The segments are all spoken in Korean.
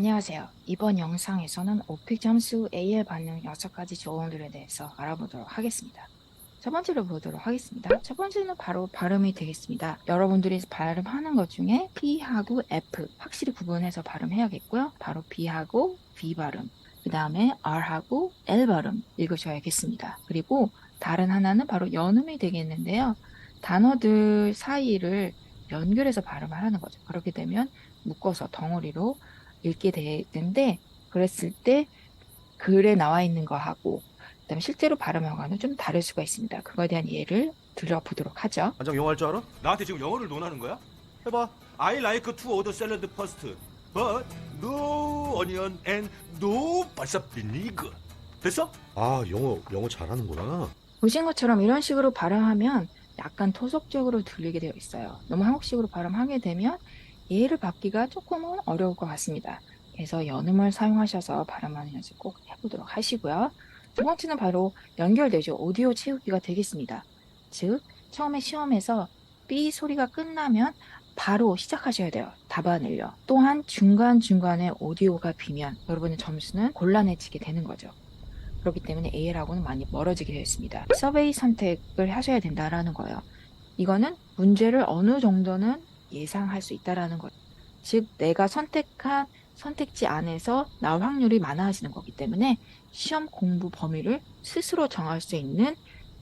안녕하세요. 이번 영상에서는 오픽 점수 AL 반응 6가지 조언들에 대해서 알아보도록 하겠습니다. 첫 번째로 보도록 하겠습니다. 첫 번째는 바로 발음이 되겠습니다. 여러분들이 발음하는 것 중에 P하고 F 확실히 구분해서 발음해야겠고요. 바로 B하고 V 발음, 그 다음에 R하고 L 발음 읽으셔야겠습니다. 그리고 다른 하나는 바로 연음이 되겠는데요. 단어들 사이를 연결해서 발음을 하는 거죠. 그렇게 되면 묶어서 덩어리로 읽게 되는데 그랬을 때 글에 나와 있는 거하고 그다음에 실제로 발음하고는 좀 다를 수가 있습니다. 그거에 대한 예를 들어보도록 하죠. 안장 영어 할 줄 알아? 나한테 지금 영어를 논하는 거야? 해봐. I like to order salad first, but no onion and no balsa vinegar. 됐어? 아 영어 영어 잘하는구나. 보신 것처럼 이런 식으로 발음하면 약간 토속적으로 들리게 되어 있어요. 너무 한국식으로 발음하게 되면 예를 받기가 조금은 어려울 것 같습니다. 그래서 연음을 사용하셔서 발음하는 연습 꼭 해보도록 하시고요. 두 번째는 바로 연결되죠. 오디오 채우기가 되겠습니다. 즉, 처음에 시험에서 B 소리가 끝나면 바로 시작하셔야 돼요. 답안을요. 또한 중간중간에 오디오가 비면 여러분의 점수는 곤란해지게 되는 거죠. 그렇기 때문에 AL하고는 많이 멀어지게 되어 있습니다. 서베이 선택을 하셔야 된다라는 거예요. 이거는 문제를 어느 정도는 예상할 수 있다라는 것. 즉, 내가 선택한 선택지 안에서 나올 확률이 많아지는 거기 때문에 시험 공부 범위를 스스로 정할 수 있는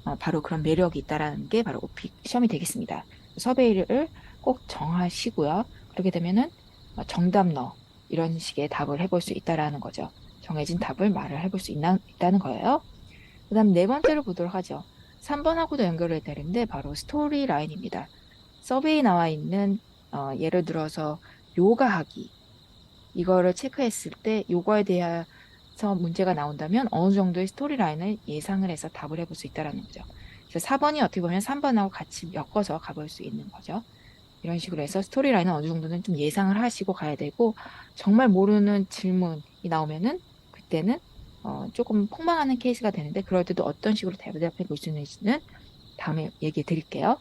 어, 바로 그런 매력이 있다라는 게 바로 오픽 시험이 되겠습니다. 서베이를 꼭 정하시고요. 그렇게 되면은 어, 정답 너 이런 식의 답을 해볼 수 있다라는 거죠. 정해진 답을 말을 해볼 수 있나, 있다는 거예요. 그 다음 네 번째로 보도록 하죠. 3번하고도 연결이 되는데 바로 스토리 라인입니다. 서베이 나와 있는 어, 예를 들어서 요가하기 이거를 체크했을 때 요거에 대해서 문제가 나온다면 어느 정도의 스토리 라인을 예상을 해서 답을 해볼 수 있다라는 거죠. 그래서 4번이 어떻게 보면 3번하고 같이 엮어서 가볼 수 있는 거죠. 이런 식으로 해서 스토리 라인은 어느 정도는 좀 예상을 하시고 가야 되고 정말 모르는 질문이 나오면은 그때는 어, 조금 폭망하는 케이스가 되는데 그럴 때도 어떤 식으로 대답해 볼 수 있는지는 다음에 얘기해 드릴게요.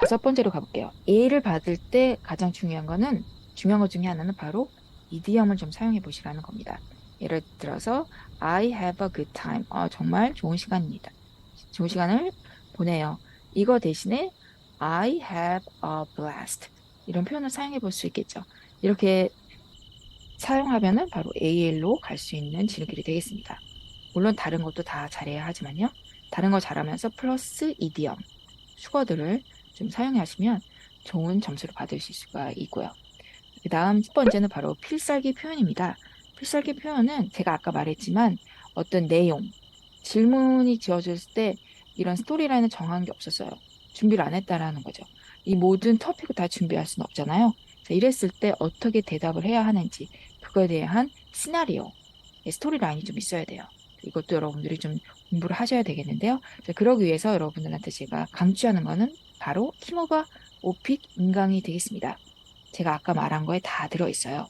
다섯 번째로 가볼게요. A를 받을 때 가장 중요한 거는 중요한 것 중에 하나는 바로 이디엄을 좀 사용해 보시라는 겁니다. 예를 들어서 I have a good time. 어, 정말 좋은 시간입니다. 좋은 시간을 보내요. 이거 대신에 I have a blast. 이런 표현을 사용해 볼 수 있겠죠. 이렇게 사용하면은 바로 AL로 갈 수 있는 진길이 되겠습니다. 물론 다른 것도 다 잘해야 하지만요. 다른 거 잘하면서 플러스 이디엄, 수거들을 좀 사용하시면 좋은 점수를 받으실 수가 있고요. 그 다음 첫 번째는 바로 필살기 표현입니다. 필살기 표현은 제가 아까 말했지만 어떤 내용, 질문이 지어졌을 때 이런 스토리라인을 정한 게 없었어요. 준비를 안 했다라는 거죠. 이 모든 토픽을 다 준비할 수는 없잖아요. 자, 이랬을 때 어떻게 대답을 해야 하는지 그거에 대한 시나리오, 스토리라인이 좀 있어야 돼요. 이것도 여러분들이 좀 공부를 하셔야 되겠는데요. 자, 그러기 위해서 여러분들한테 제가 강추하는 거는 바로 키모바 오픽 인강이 되겠습니다. 제가 아까 말한 거에 다 들어있어요.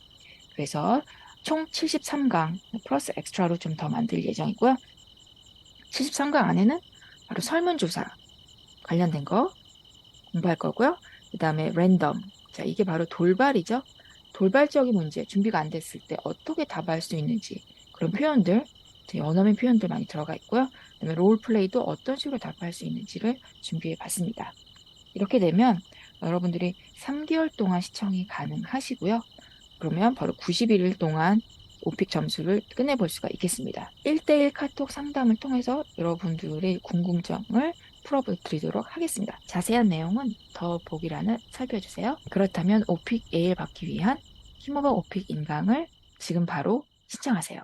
그래서 총 73강 플러스 엑스트라로 좀 더 만들 예정이고요. 73강 안에는 바로 설문조사 관련된 거 공부할 거고요. 그 다음에 랜덤. 자, 이게 바로 돌발이죠. 돌발적인 문제, 준비가 안 됐을 때 어떻게 답할 수 있는지 그런 표현들, 언어민 표현들 많이 들어가 있고요. 그 다음에 롤플레이도 어떤 식으로 답할 수 있는지를 준비해 봤습니다. 이렇게 되면 여러분들이 3개월 동안 시청이 가능하시고요. 그러면 바로 91일 동안 오픽 점수를 끝내볼 수가 있겠습니다. 1대1 카톡 상담을 통해서 여러분들의 궁금증을 풀어드리도록 하겠습니다. 자세한 내용은 더 보기란을 살펴주세요. 그렇다면 오픽 A를 받기 위한 힘오버 오픽 인강을 지금 바로 신청하세요.